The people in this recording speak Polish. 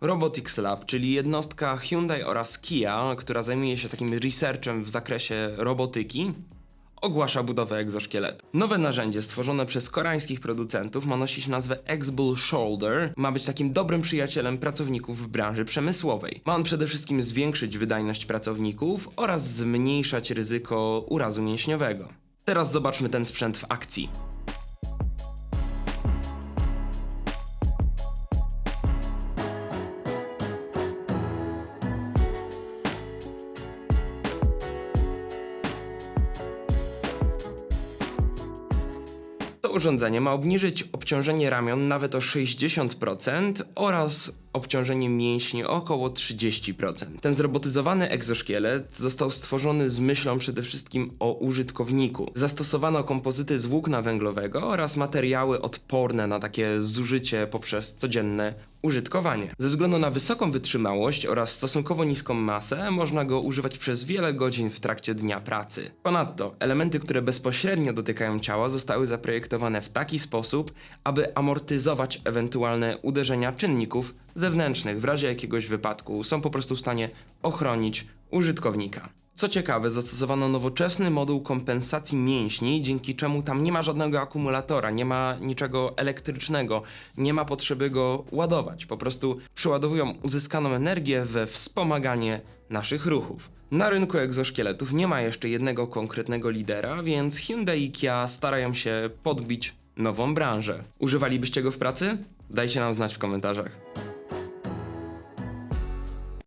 Robotics Lab, czyli jednostka Hyundai oraz Kia, która zajmuje się takim researchem w zakresie robotyki, ogłasza budowę egzoszkieletu. Nowe narzędzie stworzone przez koreańskich producentów ma nosić nazwę X-Bull Shoulder, ma być takim dobrym przyjacielem pracowników w branży przemysłowej. Ma on przede wszystkim zwiększyć wydajność pracowników oraz zmniejszać ryzyko urazu mięśniowego. Teraz zobaczmy ten sprzęt w akcji. Urządzenie ma obniżyć obciążenie ramion nawet o 60% oraz obciążenie mięśni o około 30%. Ten zrobotyzowany egzoszkielet został stworzony z myślą przede wszystkim o użytkowniku. Zastosowano kompozyty z włókna węglowego oraz materiały odporne na takie zużycie poprzez codzienne użytkowanie. Ze względu na wysoką wytrzymałość oraz stosunkowo niską masę, można go używać przez wiele godzin w trakcie dnia pracy. Ponadto, elementy, które bezpośrednio dotykają ciała, zostały zaprojektowane w taki sposób, aby amortyzować ewentualne uderzenia czynników zewnętrznych w razie jakiegoś wypadku. Są po prostu w stanie ochronić użytkownika. Co ciekawe, zastosowano nowoczesny moduł kompensacji mięśni, dzięki czemu tam nie ma żadnego akumulatora, nie ma niczego elektrycznego, nie ma potrzeby go ładować. Po prostu przeładowują uzyskaną energię we wspomaganie naszych ruchów. Na rynku egzoszkieletów nie ma jeszcze jednego konkretnego lidera, więc Hyundai i Kia starają się podbić nową branżę. Używalibyście go w pracy? Dajcie nam znać w komentarzach.